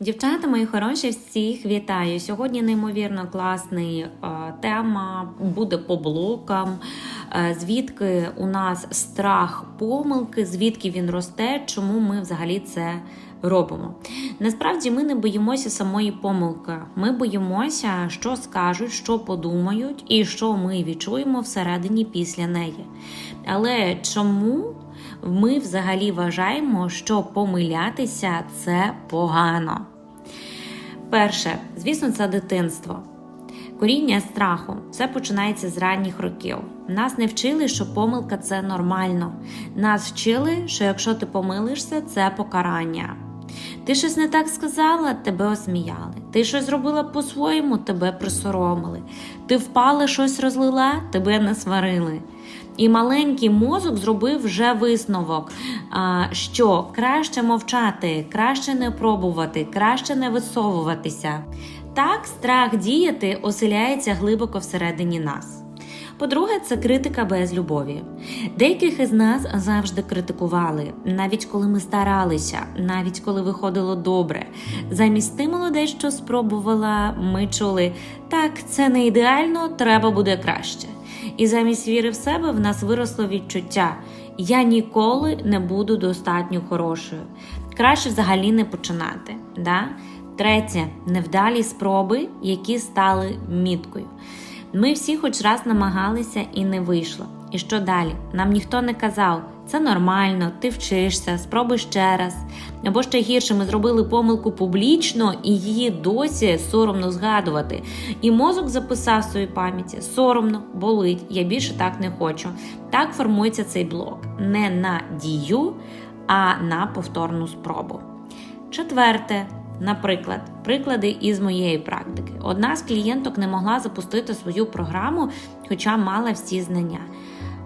Дівчата, мої хороші, всіх вітаю. Сьогодні неймовірно класний е, тема буде по блокам. Е, звідки у нас страх помилки, звідки він росте, чому ми взагалі це робимо. Насправді ми не боїмося самої помилки. Ми боїмося, що скажуть, що подумають, і що ми відчуємо всередині після неї. Але чому? Ми взагалі вважаємо, що помилятися це погано. Перше, звісно, це дитинство. Коріння страху все починається з ранніх років. Нас не вчили, що помилка це нормально. Нас вчили, що якщо ти помилишся, це покарання. Ти щось не так сказала, тебе осміяли. Ти щось зробила по-своєму, тебе присоромили. Ти впала, щось розлила, тебе не сварили. І маленький мозок зробив вже висновок, що краще мовчати, краще не пробувати, краще не висовуватися. Так, страх діяти оселяється глибоко всередині нас. По-друге, це критика без любові. Деяких із нас завжди критикували, навіть коли ми старалися, навіть коли виходило добре. Замість стимулу дещо спробувала, ми чули так, це не ідеально, треба буде краще. І замість віри в себе в нас виросло відчуття: я ніколи не буду достатньо хорошою. Краще взагалі не починати. Да? Третє невдалі спроби, які стали міткою. Ми всі хоч раз намагалися і не вийшло. І що далі? Нам ніхто не казав, це нормально, ти вчишся, спробуй ще раз. Або ще гірше, ми зробили помилку публічно і її досі соромно згадувати. І мозок записав в своїй пам'яті: соромно, болить, я більше так не хочу. Так формується цей блок. Не на дію, а на повторну спробу. Четверте. Наприклад, приклади із моєї практики. Одна з клієнток не могла запустити свою програму, хоча мала всі знання.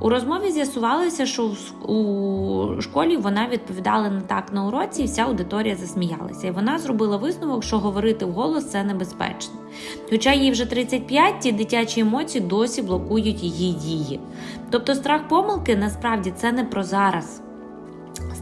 У розмові з'ясувалося, що у школі вона відповідала не так на уроці, і вся аудиторія засміялася. І вона зробила висновок, що говорити вголос це небезпечно. Хоча їй вже 35, ті дитячі емоції досі блокують її дії. Тобто страх помилки насправді це не про зараз.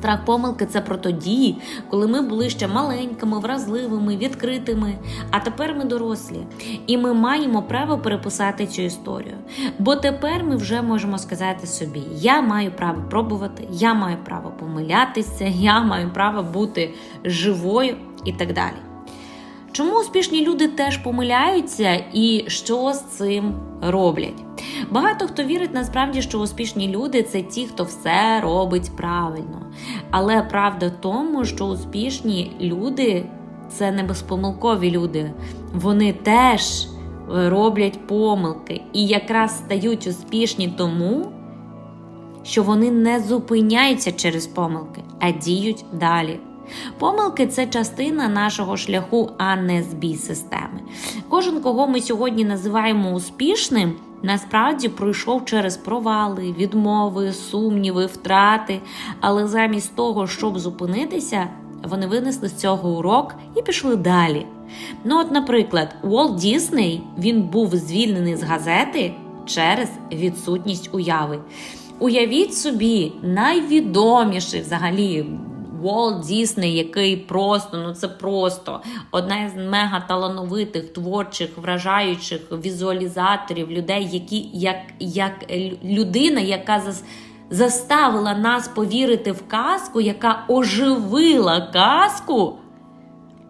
Страх помилки це про тоді, коли ми були ще маленькими, вразливими, відкритими. А тепер ми дорослі, і ми маємо право переписати цю історію. Бо тепер ми вже можемо сказати собі: я маю право пробувати, я маю право помилятися, я маю право бути живою і так далі. Чому успішні люди теж помиляються і що з цим роблять? Багато хто вірить насправді, що успішні люди це ті, хто все робить правильно. Але правда в тому, що успішні люди це не безпомилкові люди. Вони теж роблять помилки і якраз стають успішні тому, що вони не зупиняються через помилки, а діють далі. Помилки це частина нашого шляху, а не збій системи. Кожен, кого ми сьогодні називаємо успішним, насправді пройшов через провали, відмови, сумніви, втрати. Але замість того, щоб зупинитися, вони винесли з цього урок і пішли далі. Ну, от, наприклад, Уолт Дісней він був звільнений з газети через відсутність уяви. Уявіть собі, найвідоміший взагалі. Уолт Дісней, який просто, ну це просто одна із мега талановитих, творчих, вражаючих візуалізаторів, людей, які як як людина, яка зас, заставила нас повірити в казку, яка оживила казку,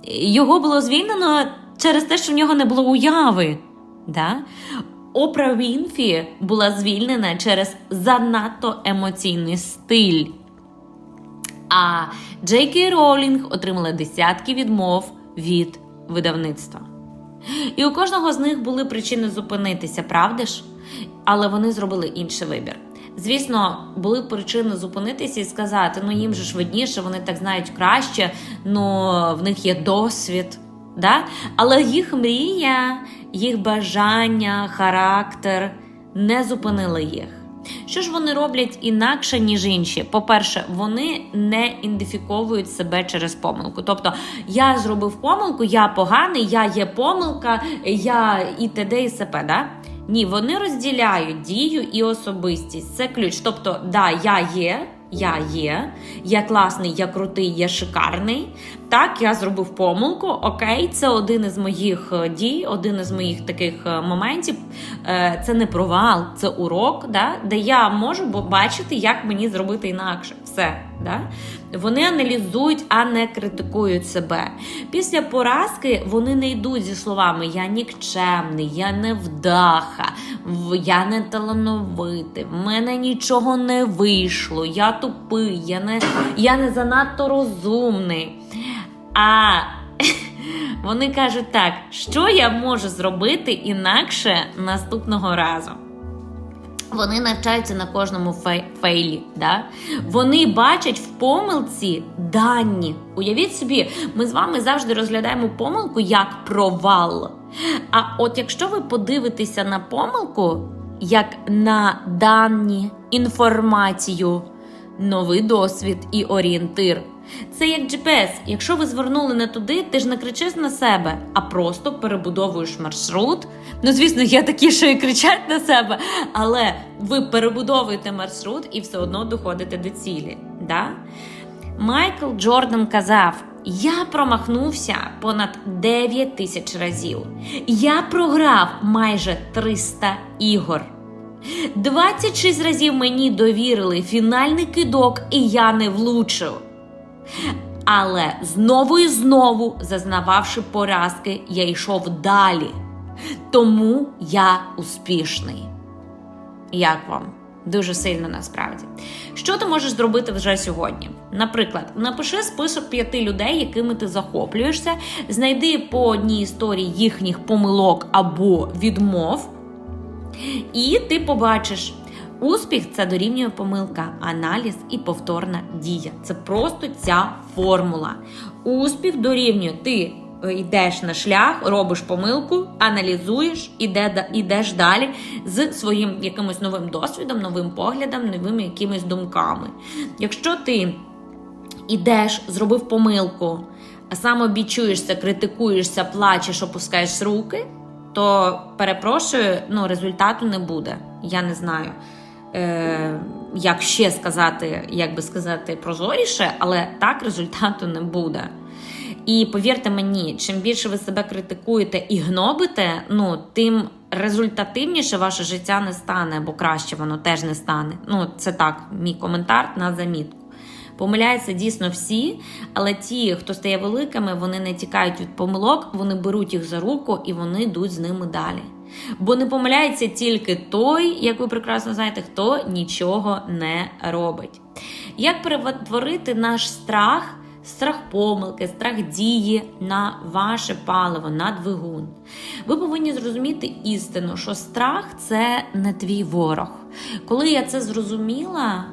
його було звільнено через те, що в нього не було уяви. Да? Опра Вінфі була звільнена через занадто емоційний стиль. А Джей Кей Роулінг отримала десятки відмов від видавництва. І у кожного з них були причини зупинитися, правда ж? Але вони зробили інший вибір. Звісно, були причини зупинитися і сказати: ну їм же ж видніше, вони так знають краще, ну в них є досвід. Да? Але їх мрія, їх бажання, характер не зупинили їх. Що ж вони роблять інакше, ніж інші? По-перше, вони не ідентифіковують себе через помилку. Тобто, я зробив помилку, я поганий, я є помилка, я і т.д. і с.п., да? Ні, вони розділяють дію і особистість. Це ключ. Тобто, да, я є, я є, я класний, я крутий, я шикарний. Так, я зробив помилку. Окей, це один із моїх е, дій, один із моїх таких е, моментів. Е, Це не провал, це урок, да, де я можу бачити, як мені зробити інакше. Все. Да? Вони аналізують, а не критикують себе. Після поразки вони не йдуть зі словами Я нікчемний, я невдаха, в- я не талановитий, в мене нічого не вийшло, я тупий, я не, я не занадто розумний. А вони кажуть так, що я можу зробити інакше наступного разу. Вони навчаються на кожному фей- фейлі. Да? Вони бачать в помилці дані. Уявіть собі, ми з вами завжди розглядаємо помилку як провал. А от якщо ви подивитеся на помилку як на дані, інформацію, новий досвід і орієнтир. Це як GPS. Якщо ви звернули не туди, ти ж не кричиш на себе, а просто перебудовуєш маршрут. Ну, звісно, є такі, що і кричать на себе, але ви перебудовуєте маршрут і все одно доходите до цілі. Да? Майкл Джордан казав: Я промахнувся понад 9 тисяч разів. Я програв майже 300 ігор. 26 разів мені довірили фінальний кидок, і я не влучив. Але знову і знову, зазнававши поразки, я йшов далі. Тому я успішний. Як вам? Дуже сильно насправді. Що ти можеш зробити вже сьогодні? Наприклад, напиши список п'яти людей, якими ти захоплюєшся, знайди по одній історії їхніх помилок або відмов, і ти побачиш. Успіх це дорівнює помилка, аналіз і повторна дія. Це просто ця формула. Успіх дорівнює ти е, йдеш на шлях, робиш помилку, аналізуєш, ідеш далі з своїм якимось новим досвідом, новим поглядом, новими якимись думками. Якщо ти ідеш, зробив помилку, а самобічуєшся, критикуєшся, плачеш, опускаєш руки, то перепрошую, ну результату не буде. Я не знаю. Е, як ще сказати, як би сказати, прозоріше, але так результату не буде. І повірте мені, чим більше ви себе критикуєте і гнобите, ну тим результативніше ваше життя не стане, або краще воно теж не стане. Ну, це так, мій коментар на замітку. Помиляються дійсно всі, але ті, хто стає великими, вони не тікають від помилок, вони беруть їх за руку і вони йдуть з ними далі. Бо не помиляється тільки той, як ви прекрасно знаєте, хто нічого не робить. Як перетворити наш страх, страх помилки, страх дії на ваше паливо, на двигун? Ви повинні зрозуміти істину, що страх це не твій ворог. Коли я це зрозуміла.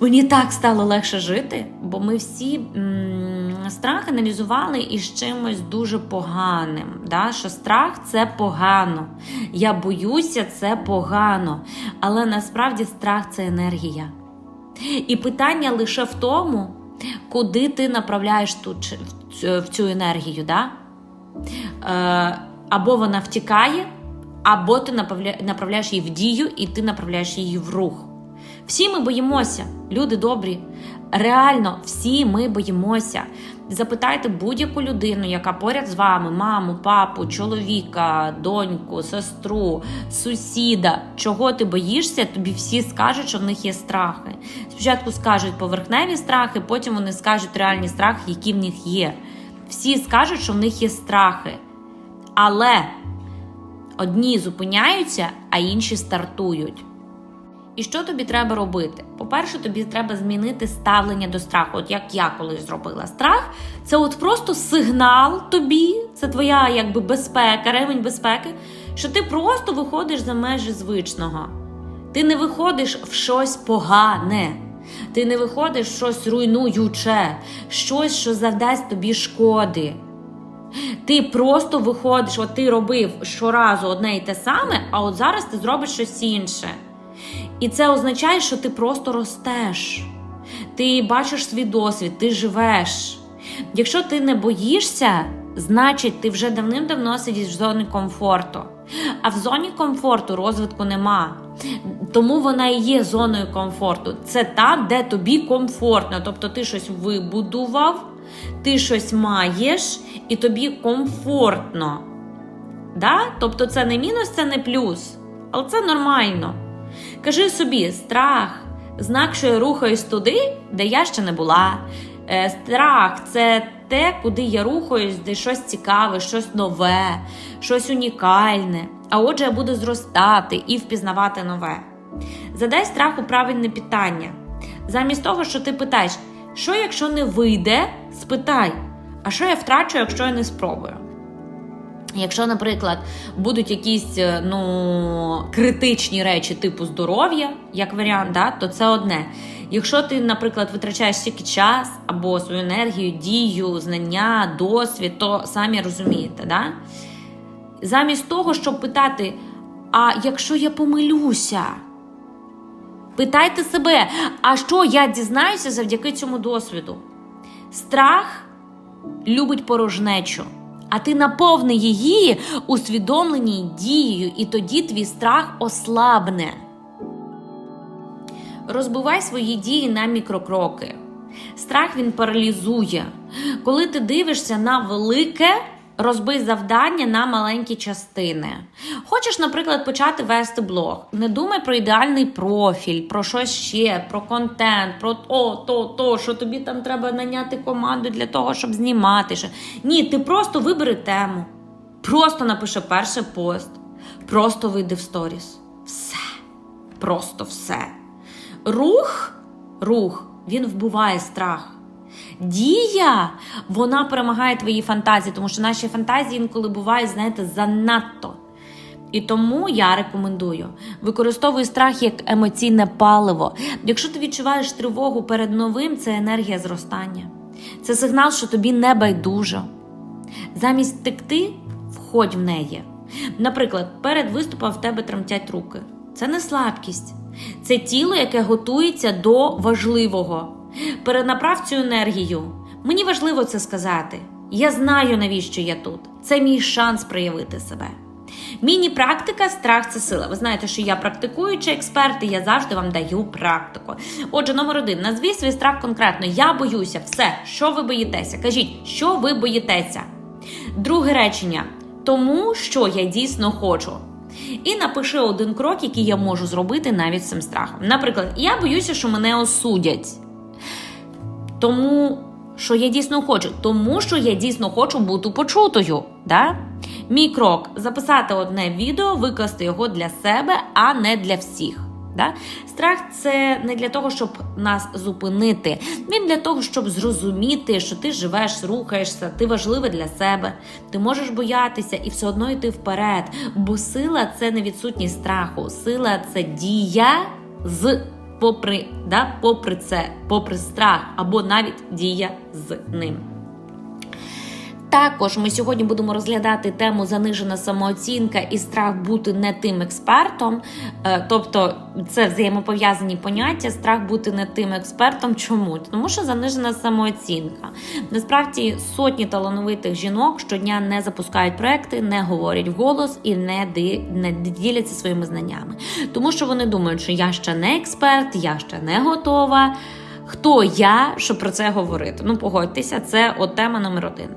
Мені так стало легше жити, бо ми всі м, страх аналізували із чимось дуже поганим. Да? Що страх це погано. Я боюся, це погано. Але насправді страх це енергія. І питання лише в тому, куди ти направляєш ту, в цю- енергію. Да? Е, або вона втікає, або ти направляєш її в дію, і ти направляєш її в рух. Всі ми боїмося, люди добрі. Реально, всі ми боїмося. Запитайте будь-яку людину, яка поряд з вами, маму, папу, чоловіка, доньку, сестру, сусіда, чого ти боїшся, тобі всі скажуть, що в них є страхи. Спочатку скажуть поверхневі страхи, потім вони скажуть реальні страхи, які в них є. Всі скажуть, що в них є страхи. Але одні зупиняються, а інші стартують. І що тобі треба робити? По-перше, тобі треба змінити ставлення до страху. От як я колись зробила страх, це от просто сигнал тобі, це твоя якби безпека, ремень безпеки, що ти просто виходиш за межі звичного. Ти не виходиш в щось погане, ти не виходиш в щось руйнуюче, щось, що завдасть тобі шкоди. Ти просто виходиш, от ти робив щоразу одне і те саме, а от зараз ти зробиш щось інше. І це означає, що ти просто ростеш. Ти бачиш свій досвід, ти живеш. Якщо ти не боїшся, значить ти вже давним-давно сидиш в зоні комфорту. А в зоні комфорту розвитку нема. Тому вона і є зоною комфорту. Це та, де тобі комфортно. Тобто ти щось вибудував, ти щось маєш і тобі комфортно. Да? Тобто це не мінус, це не плюс. Але це нормально. Кажи собі, страх, знак, що я рухаюсь туди, де я ще не була. Е, Страх це те, куди я рухаюсь, де щось цікаве, щось нове, щось унікальне. А отже, я буду зростати і впізнавати нове. Задай страху правильне питання. Замість того, що ти питаєш, що якщо не вийде, спитай, а що я втрачу, якщо я не спробую. Якщо, наприклад, будуть якісь е, ну, критичні речі типу здоров'я, як варіант, да, то це одне. Якщо ти, наприклад, витрачаєш тільки час або свою енергію, дію, знання, досвід, то самі розумієте, да? замість того, щоб питати: а якщо я помилюся? Питайте себе, а що я дізнаюся завдяки цьому досвіду? Страх любить порожнечу, а ти наповни її усвідомленій дією, і тоді твій страх ослабне. Розбивай свої дії на мікрокроки. Страх він паралізує. Коли ти дивишся на велике, розбий завдання на маленькі частини. Хочеш, наприклад, почати вести блог. Не думай про ідеальний профіль, про щось ще, про контент, про то, то, то, що тобі там треба наняти команду для того, щоб знімати. Ні, ти просто вибери тему. Просто напиши перший пост. Просто вийди в сторіс. Все. Просто все. Рух, рух, він вбиває страх. Дія, вона перемагає твої фантазії, тому що наші фантазії інколи бувають, знаєте, занадто. І тому я рекомендую використовуй страх як емоційне паливо. Якщо ти відчуваєш тривогу перед новим, це енергія зростання. Це сигнал, що тобі не байдужо. Замість текти, входь в неї. Наприклад, перед виступом в тебе тремтять руки. Це не слабкість, це тіло, яке готується до важливого. Перенаправ цю енергію. Мені важливо це сказати. Я знаю, навіщо я тут. Це мій шанс проявити себе. Міні-практика страх це сила. Ви знаєте, що я практикуючий експерт, і я завжди вам даю практику. Отже, номер один: назвіть свій страх конкретно. Я боюся, все, що ви боїтеся. Кажіть, що ви боїтеся. Друге речення: тому що я дійсно хочу. І напиши один крок, який я можу зробити навіть цим страхом. Наприклад, я боюся, що мене осудять. Тому що я дійсно хочу, тому що я дійсно хочу бути почутою. Да? Мій крок записати одне відео, викласти його для себе, а не для всіх. Да? Страх це не для того, щоб нас зупинити. Він для того, щоб зрозуміти, що ти живеш, рухаєшся, ти важливий для себе. Ти можеш боятися і все одно йти вперед. Бо сила це не відсутність страху. Сила це дія з попри, да, попри це, попри страх, або навіть дія з ним. Також ми сьогодні будемо розглядати тему занижена самооцінка і страх бути не тим експертом. Е, Тобто це взаємопов'язані поняття, страх бути не тим експертом. Чому? Тому що занижена самооцінка. Насправді сотні талановитих жінок щодня не запускають проекти, не говорять вголос і не, не діляться своїми знаннями. Тому що вони думають, що я ще не експерт, я ще не готова. Хто я, щоб про це говорити? Ну, погодьтеся, це от тема номер один.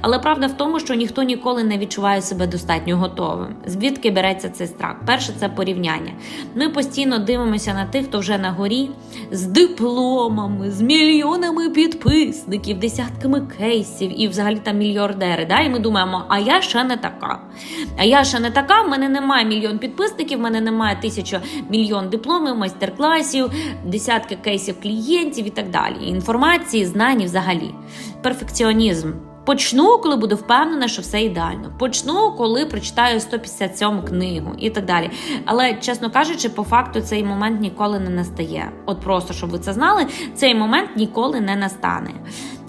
Але правда в тому, що ніхто ніколи не відчуває себе достатньо готовим. Звідки береться цей страх? Перше, це порівняння. Ми постійно дивимося на тих, хто вже на горі, з дипломами, з мільйонами підписників, десятками кейсів і взагалі там мільярдери. Да? І ми думаємо, а я ще не така. А я ще не така, в мене немає мільйон підписників, в мене немає тисяча мільйон дипломів, майстер-класів, десятки кейсів клієнтів і так далі. Інформації, знань взагалі. Перфекціонізм. Почну, коли буду впевнена, що все ідеально. Почну, коли прочитаю 157 книгу і так далі. Але, чесно кажучи, по факту цей момент ніколи не настає. От просто щоб ви це знали, цей момент ніколи не настане.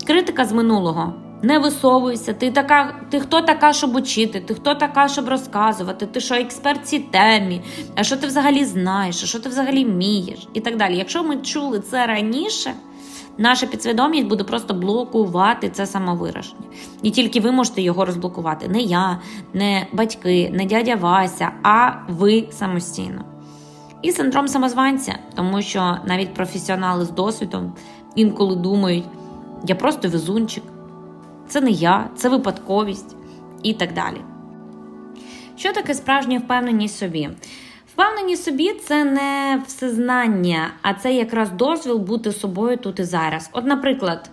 Критика з минулого. Не висовуйся, ти така, ти хто така, щоб учити, ти хто така, щоб розказувати, ти що експерт цій темі, а що ти взагалі знаєш, а що ти взагалі вмієш, і так далі. Якщо ми чули це раніше, наша підсвідомість буде просто блокувати це самовираження. І тільки ви можете його розблокувати. Не я, не батьки, не дядя Вася, а ви самостійно. І синдром самозванця, тому що навіть професіонали з досвідом інколи думають, я просто везунчик. Це не я, це випадковість і так далі. Що таке справжня впевненість собі? Впевненість собі це не всезнання, а це якраз дозвіл бути собою тут і зараз. От, наприклад,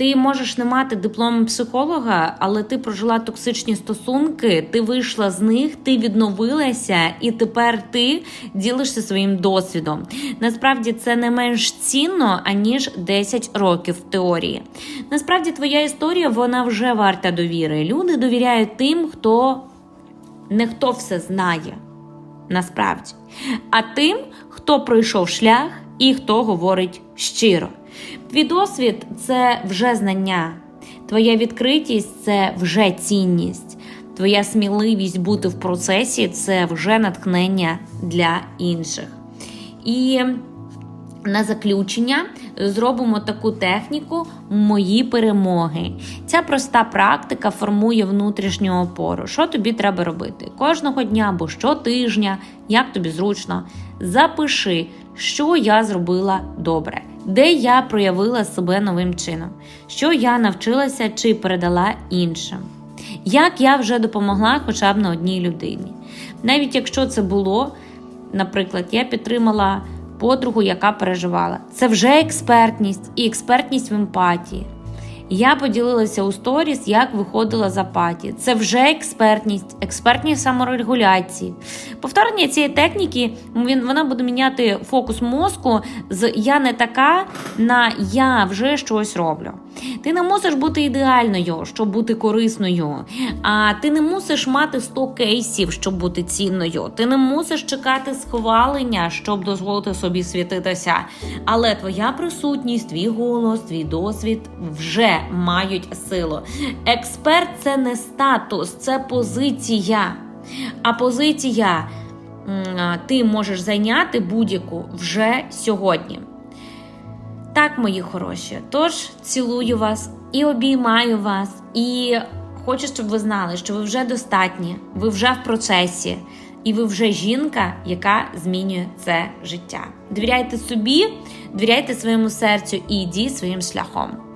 ти можеш не мати диплом психолога, але ти прожила токсичні стосунки, ти вийшла з них, ти відновилася, і тепер ти ділишся своїм досвідом. Насправді це не менш цінно, аніж 10 років теорії. Насправді, твоя історія вона вже варта довіри. Люди довіряють тим, хто не хто все знає насправді, а тим, хто пройшов шлях і хто говорить щиро. Твій досвід це вже знання, твоя відкритість це вже цінність, твоя сміливість бути в процесі це вже натхнення для інших. І на заключення зробимо таку техніку мої перемоги. Ця проста практика формує внутрішню опору. Що тобі треба робити? Кожного дня або щотижня, як тобі зручно, запиши, що я зробила добре, де я проявила себе новим чином, що я навчилася чи передала іншим. Як я вже допомогла хоча б на одній людині. Навіть якщо це було, наприклад, я підтримала подругу, яка переживала. Це вже експертність і експертність в емпатії. Я поділилася у сторіс, як виходила за паті. Це вже експертність, експертність саморегуляції. Повторення цієї техніки він, вона буде міняти фокус мозку з я не така на я вже щось роблю. Ти не мусиш бути ідеальною, щоб бути корисною. А ти не мусиш мати 100 кейсів, щоб бути цінною. Ти не мусиш чекати схвалення, щоб дозволити собі світитися. Але твоя присутність, твій голос, твій досвід вже мають силу. Експерт це не статус, це позиція. А позиція ти можеш зайняти будь-яку вже сьогодні. Так, мої хороші. Тож цілую вас і обіймаю вас, і хочу, щоб ви знали, що ви вже достатні, ви вже в процесі, і ви вже жінка, яка змінює це життя. Довіряйте собі, довіряйте своєму серцю і йдіть своїм шляхом.